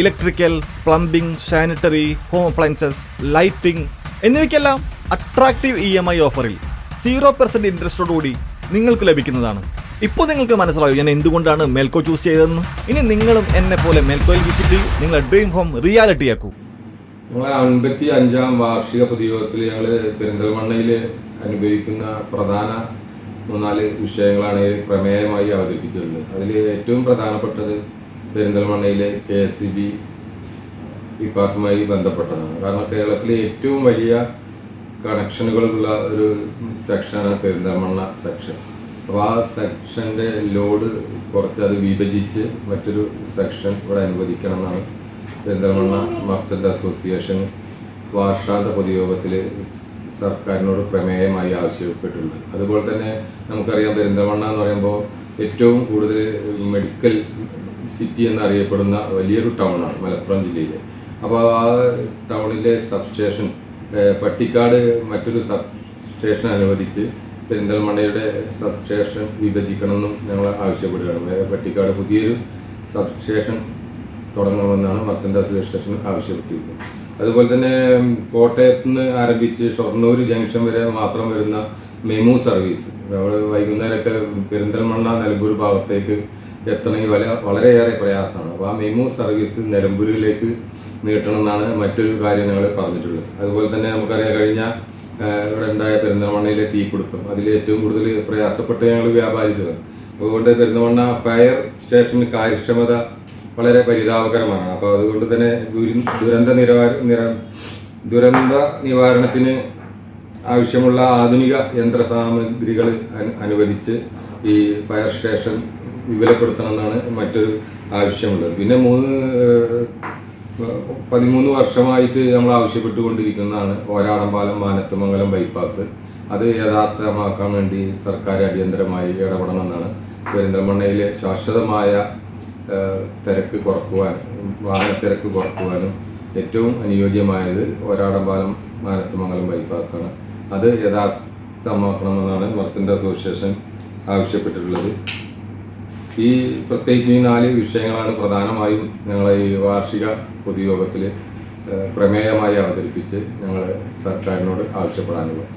Electrical plumbing sanitary home appliances lighting എന്നിവയ്ക്കെല്ലാം attractive E M I ഓഫറിൽ zero percent ഇൻട്രസ്റ്റോടുകൂടി നിങ്ങൾക്ക് ലഭിക്കുന്നതാണ്. ഇപ്പോൾ നിങ്ങൾക്ക് മനസ്സിലാവും ഞാൻ എന്തുകൊണ്ടാണ് മെൽക്കോ ചൂസ് ചെയ്തതെന്ന്? ഇനി നിങ്ങളും എന്നെ പോലെ മെൽക്കോയിൽ വിസിറ്റ് ചെയ്യും. നിങ്ങളുടെ ഡ്രീം ഹോം റിയാലിറ്റി ആക്കൂ. ഞങ്ങളെ അൻപത്തി അഞ്ചാം വാർഷിക പൊതുയോഗത്തിൽ ഞങ്ങൾ പെരിന്തൽമണ്ണയിൽ അനുഭവിക്കുന്ന പ്രധാന മൂന്നാൽ വിഷയങ്ങളാണ് പ്രമേയമായി അവതരിപ്പിച്ചിട്ടുള്ളത്. അതിൽ ഏറ്റവും പ്രധാനപ്പെട്ടത് പെരിന്തൽമണ്ണയിലെ കെ എസ് സി ബി ഡിപ്പാർട്ട്മെന്റുമായി ബന്ധപ്പെട്ടതാണ്. കാരണം കേരളത്തിലെ ഏറ്റവും വലിയ കണക്ഷനുകളുള്ള ഒരു സെക്ഷനാണ് പെരിന്തൽമണ്ണ സെക്ഷൻ. അപ്പോൾ ആ സെക്ഷന്റെ ലോഡ് കുറച്ച് അത് വിഭജിച്ച് മറ്റൊരു സെക്ഷൻ ഇവിടെ അനുവദിക്കണം എന്നാണ് പെരിന്തൽമണ്ണ മർച്ചന്റ് അസോസിയേഷൻ വാർഷാന്ത പൊതുയോഗത്തിൽ സർക്കാരിനോട് പ്രമേയമായി ആവശ്യപ്പെട്ടിട്ടുണ്ട് അതുപോലെ തന്നെ നമുക്കറിയാം പെരിന്തൽമണ്ണ എന്ന് പറയുമ്പോൾ ഏറ്റവും കൂടുതൽ മെഡിക്കൽ സിറ്റി എന്നറിയപ്പെടുന്ന വലിയൊരു ടൗണാണ് മലപ്പുറം ജില്ലയിലെ. അപ്പോൾ ആ ടൗണിലെ സബ് സ്റ്റേഷൻ പട്ടിക്കാട് മറ്റൊരു സബ് സ്റ്റേഷൻ അനുവദിച്ച് പെരിന്തൽമണ്ണയുടെ സബ് സ്റ്റേഷൻ വിഭജിക്കണമെന്നും ഞങ്ങൾ ആവശ്യപ്പെടുകയാണ്. പട്ടിക്കാട് പുതിയൊരു സബ് സ്റ്റേഷൻ തുടങ്ങണമെന്നാണ് മർച്ചന്റ് അസോസിയേഷൻ ആവശ്യപ്പെട്ടിരിക്കുന്നത്. അതുപോലെ തന്നെ കോട്ടയത്ത് നിന്ന് ആരംഭിച്ച് ഷൊർണൂർ ജംഗ്ഷൻ വരെ മാത്രം വരുന്ന മെമു സർവീസ് നമ്മൾ വൈകുന്നേരമൊക്കെ പെരിന്തൽമണ്ണ നിലമ്പൂർ ഭാഗത്തേക്ക് എത്തണമെങ്കിൽ വല വളരെയേറെ പ്രയാസമാണ്. അപ്പോൾ ആ മെമു സർവീസ് നിലമ്പൂരിലേക്ക് നീട്ടണമെന്നാണ് മറ്റൊരു കാര്യം ഞങ്ങൾ പറഞ്ഞിട്ടുള്ളത്. അതുപോലെ തന്നെ നമുക്കറിയാം കഴിഞ്ഞ ഇവിടെ ഉണ്ടായ പെരിന്തൽമണ്ണയിലെ തീപിടുത്തം. അതിൽ ഏറ്റവും കൂടുതൽ പ്രയാസപ്പെട്ട ഞങ്ങൾ വ്യാപാരിച്ചത് അതുകൊണ്ട് പെരിന്തൽമണ്ണ ഫയർ സ്റ്റേഷൻ കാര്യക്ഷമത വളരെ പരിതാപകരമാണ്. അപ്പോൾ അതുകൊണ്ട് തന്നെ ദുരന്ത നിരവാര നിര ദുരന്ത നിവാരണത്തിന് ആവശ്യമുള്ള ആധുനിക യന്ത്ര സാമഗ്രികൾ അനുവദിച്ച് ഈ ഫയർ സ്റ്റേഷൻ വിപുലപ്പെടുത്തണമെന്നാണ് മറ്റൊരു ആവശ്യമുള്ളത്. പിന്നെ മൂന്ന് പതിമൂന്ന് വർഷമായിട്ട് നമ്മൾ ആവശ്യപ്പെട്ടുകൊണ്ടിരിക്കുന്നതാണ് ഓരാടംപാലം മാനത്തുമംഗലം ബൈപ്പാസ് അത് യഥാർത്ഥമാക്കാൻ വേണ്ടി സർക്കാർ അടിയന്തരമായി ഇടപെടണമെന്നാണ് പെരിന്തൽമണ്ണയിലെ ശാശ്വതമായ തിരക്ക് കുറക്കുവാനും വാഹന തിരക്ക് കുറക്കുവാനും ഏറ്റവും അനുയോജ്യമായത് ഒരാടമ്പാലം മാനത്തുമംഗലം ബൈപ്പാസാണ് അത് യഥാർത്ഥമാക്കണമെന്നാണ് മർച്ചന്റ് അസോസിയേഷൻ ആവശ്യപ്പെട്ടിട്ടുള്ളത്. ഈ പ്രത്യേകിച്ച് ഈ നാല് വിഷയങ്ങളാണ് പ്രധാനമായും ഞങ്ങളെ ഈ വാർഷിക പൊതുയോഗത്തിൽ പ്രമേയമായി അവതരിപ്പിച്ച് ഞങ്ങൾ സർക്കാരിനോട് ആവശ്യപ്പെടാനുള്ളത്.